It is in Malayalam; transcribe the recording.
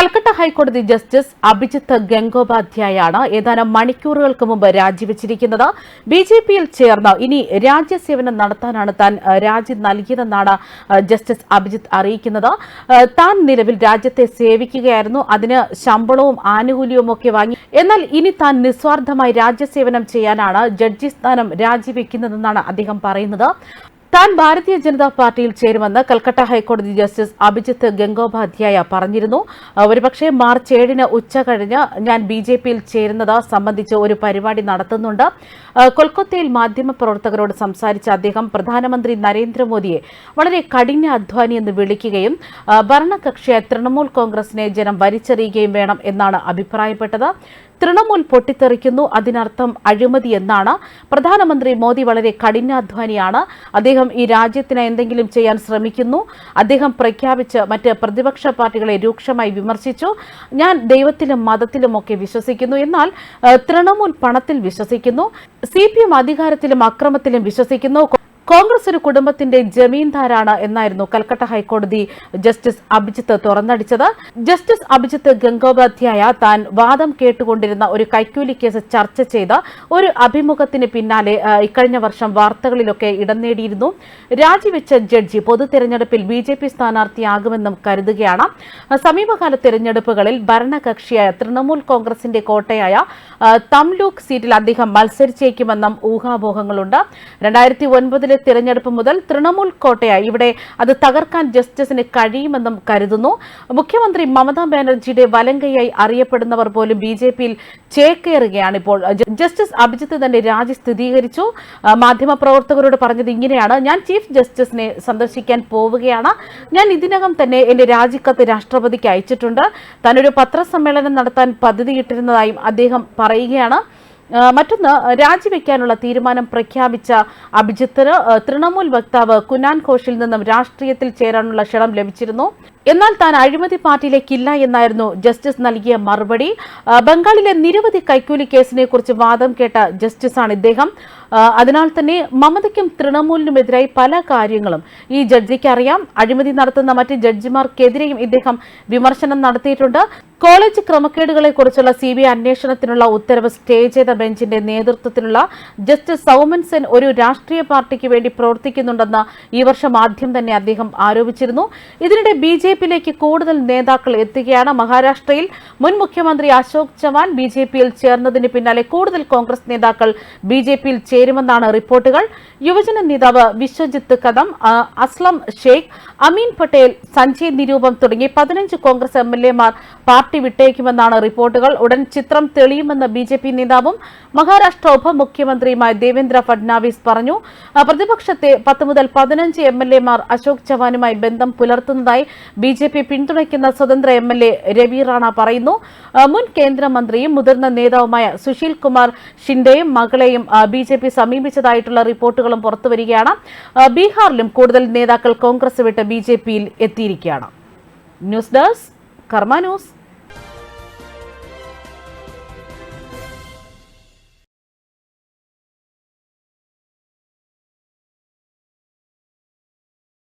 കൽക്കട്ട ഹൈക്കോടതി ജസ്റ്റിസ് അഭിജിത്ത് ഗംഗോപാധ്യായാണ് ഏതാനും മണിക്കൂറുകൾക്ക് മുമ്പ് രാജിവെച്ചിരിക്കുന്നത്. ബി ജെ പിയിൽ ചേർന്ന് ഇനി രാജ്യസേവനം നടത്താനാണ് താൻ രാജി നൽകിയതെന്നാണ് ജസ്റ്റിസ് അഭിജിത്ത് അറിയിക്കുന്നത്. താൻ നിലവിൽ രാജ്യത്തെ സേവിക്കുകയായിരുന്നു. അതിന് ശമ്പളവും ആനുകൂല്യവും ഒക്കെ വാങ്ങി. എന്നാൽ ഇനി താൻ നിസ്വാർത്ഥമായി രാജ്യസേവനം ചെയ്യാനാണ് ജഡ്ജി സ്ഥാനം രാജിവെക്കുന്നതെന്നാണ് അദ്ദേഹം പറയുന്നത്. താൻ ഭാരതീയ ജനതാ പാർട്ടിയിൽ ചേരുമെന്ന് കൽക്കട്ട ഹൈക്കോടതി ജസ്റ്റിസ് അഭിജിത്ത് ഗംഗോപാധ്യായ പറഞ്ഞിരുന്നു. ഒരുപക്ഷെ മാർച്ച് ഏഴിന് ഉച്ച കഴിഞ്ഞ് ഞാൻ ബി ജെ പിയിൽ ചേരുന്നത് സംബന്ധിച്ച് ഒരു പരിപാടി നടത്തുന്നുണ്ട്. കൊൽക്കത്തയിൽ മാധ്യമപ്രവർത്തകരോട് സംസാരിച്ച അദ്ദേഹം പ്രധാനമന്ത്രി നരേന്ദ്രമോദിയെ വളരെ കഠിന അധ്വാനി എന്ന് വിളിക്കുകയും ഭരണകക്ഷിയായ തൃണമൂൽ കോൺഗ്രസിനെ ജനം വലിച്ചെറിയുകയും വേണം എന്നാണ് അഭിപ്രായപ്പെട്ടത്. തൃണമൂൽ പൊട്ടിത്തെറിക്കുന്നു. അതിനർത്ഥം അഴിമതി എന്നാണ്. പ്രധാനമന്ത്രി മോദി വളരെ കഠിനാധ്വാനിയാണ്. അദ്ദേഹം ഈ രാജ്യത്തിന് എന്തെങ്കിലും ചെയ്യാൻ ശ്രമിക്കുന്നു. അദ്ദേഹം പ്രഖ്യാപിച്ച് മറ്റ് പ്രതിപക്ഷ പാർട്ടികളെ രൂക്ഷമായി വിമർശിച്ചു. ഞാൻ ദൈവത്തിലും മതത്തിലും ഒക്കെ വിശ്വസിക്കുന്നു. എന്നാൽ തൃണമൂൽ പണത്തിൽ വിശ്വസിക്കുന്നു. സി പി എം അധികാരത്തിലും അക്രമത്തിലും വിശ്വസിക്കുന്നു. കോൺഗ്രസ് ഒരു കുടുംബത്തിന്റെ ജമീൻദാരാണ് എന്നായിരുന്നു Calcutta high court justice Abhijith തുറന്നടിച്ചത്. Justice Abhijith Gangopadhyay താൻ വാദം കേട്ടുകൊണ്ടിരുന്ന ഒരു കൈക്കൂലി കേസ് ചർച്ച ചെയ്ത ഒരു അഭിമുഖത്തിന് പിന്നാലെ ഇക്കഴിഞ്ഞ വർഷം വാർത്തകളിലൊക്കെ ഇടം നേടിയിരുന്നു. രാജിവെച്ച ജഡ്ജി പൊതു തെരഞ്ഞെടുപ്പിൽ ബി ജെ പി സ്ഥാനാർത്ഥിയാകുമെന്നും കരുതുകയാണ്. സമീപകാല തെരഞ്ഞെടുപ്പുകളിൽ ഭരണകക്ഷിയായ തൃണമൂൽ കോൺഗ്രസിന്റെ കോട്ടയായ തംലൂക്ക് സീറ്റിൽ അദ്ദേഹം മത്സരിച്ചേക്കുമെന്നും ഊഹാപോഹങ്ങളുണ്ട്. രണ്ടായിരത്തി ഒൻപതിലെ തിരഞ്ഞെടുപ്പ് മുതൽ തൃണമൂൽ കോട്ടയായി. ഇവിടെ അത് തകർക്കാൻ ജസ്റ്റിസിന് കഴിയുമെന്നും കരുതുന്നു. മുഖ്യമന്ത്രി മമതാ ബാനർജിയുടെ വലങ്കയായി അറിയപ്പെടുന്നവർ പോലും ബി ജെ പിയിൽ ചേക്കേറുകയാണ് ഇപ്പോൾ. ജസ്റ്റിസ് അഭിജിത്ത് തന്റെ രാജി സ്ഥിരീകരിച്ചു. മാധ്യമപ്രവർത്തകരോട് പറഞ്ഞത് ഇങ്ങനെയാണ്. ഞാൻ ചീഫ് ജസ്റ്റിസിനെ സന്ദർശിക്കാൻ പോവുകയാണ്. ഞാൻ ഇതിനകം തന്നെ എന്റെ രാജിക്കത്ത് രാഷ്ട്രപതിക്ക് അയച്ചിട്ടുണ്ട്. താനൊരു പത്രസമ്മേളനം നടത്താൻ പദ്ധതിയിട്ടിരുന്നതായും അദ്ദേഹം പറയുകയാണ്. മറ്റൊന്ന് രാജിവെക്കാനുള്ള തീരുമാനം പ്രഖ്യാപിച്ച അഭിജിത്തിന് തൃണമൂൽ വക്താവ് കുനാൻ ഘോഷിൽ നിന്നും രാഷ്ട്രീയത്തിൽ ചേരാനുള്ള ക്ഷണം ലഭിച്ചിരുന്നു. എന്നാൽ താൻ അഴിമതി പാർട്ടിയിലേക്കില്ല എന്നായിരുന്നു ജസ്റ്റിസ് നൽകിയ മറുപടി. ബംഗാളിലെ നിരവധി കൈക്കൂലി കേസിനെ കുറിച്ച് വാദം കേട്ട ജസ്റ്റിസാണ് ഇദ്ദേഹം. അതിനാൽ തന്നെ മമതയ്ക്കും തൃണമൂലിനുമെതിരായി പല കാര്യങ്ങളും ഈ ജഡ്ജിക്ക് അറിയാം. അഴിമതി നടത്തുന്ന മറ്റ് ജഡ്ജിമാർക്കെതിരെയും ഇദ്ദേഹം വിമർശനം നടത്തിയിട്ടുണ്ട്. കോളേജ് ക്രമക്കേടുകളെ കുറിച്ചുള്ള സി ബി ഐ അന്വേഷണത്തിനുള്ള ഉത്തരവ് സ്റ്റേ ചെയ്ത ബെഞ്ചിന്റെ നേതൃത്വത്തിലുള്ള ജസ്റ്റിസ് സൗമൻ സെൻ ഒരു രാഷ്ട്രീയ പാർട്ടിക്ക് വേണ്ടി പ്രവർത്തിക്കുന്നുണ്ടെന്ന് ഈ വർഷം ആദ്യം തന്നെ അദ്ദേഹം ആരോപിച്ചിരുന്നു. ഇതിനിടെ ബി ജെ പിയിലേക്ക് കൂടുതൽ നേതാക്കൾ എത്തുകയാണ്. മഹാരാഷ്ട്രയിൽ മുൻ മുഖ്യമന്ത്രി അശോക് ചവാൻ ബി ജെ പിയിൽ ചേർന്നതിന് പിന്നാലെ കൂടുതൽ കോൺഗ്രസ് നേതാക്കൾ ബി ജെ പിയിൽ ചേരുമെന്നാണ് റിപ്പോർട്ടുകൾ. യുവജന നേതാവ് വിശ്വജിത്ത് കദം അസ്ലം ഷെയ്ഖ് അമീൻ പട്ടേൽ സഞ്ജയ് നിരൂപം തുടങ്ങി പതിനഞ്ച് കോൺഗ്രസ് എം എൽ എമാർ പാർട്ടി വിട്ടേക്കുമെന്നാണ് റിപ്പോർട്ടുകൾ. ഉടൻ ചിത്രം തെളിയുമെന്ന് ബി ജെ പി നേതാവും മഹാരാഷ്ട്ര ഉപമുഖ്യമന്ത്രിയുമായ ദേവേന്ദ്ര ഫഡ്നാവിസ് പറഞ്ഞു. പ്രതിപക്ഷത്തെ പത്ത് മുതൽ പതിനഞ്ച് എം എൽ എമാർ അശോക് ചവാനുമായി ബന്ധം പുലർത്തുന്നതായി ബി ജെ പി പിന്തുണയ്ക്കുന്ന സ്വതന്ത്ര M L A Ravi Rana പറയുന്നു. മുൻ കേന്ദ്രമന്ത്രിയും മുതിർന്ന നേതാവുമായ സുശീൽ കുമാർ ഷിൻഡെയും മകളെയും ബി ജെ പി സമീപിച്ചതായിട്ടുള്ള റിപ്പോർട്ടുകളും പുറത്തുവരികയാണ്. ബീഹാറിലും കൂടുതൽ നേതാക്കൾ കോൺഗ്രസ് വിട്ട് ബി ജെ പിയിൽ എത്തിയിരിക്കുകയാണ്. News desk Karma news.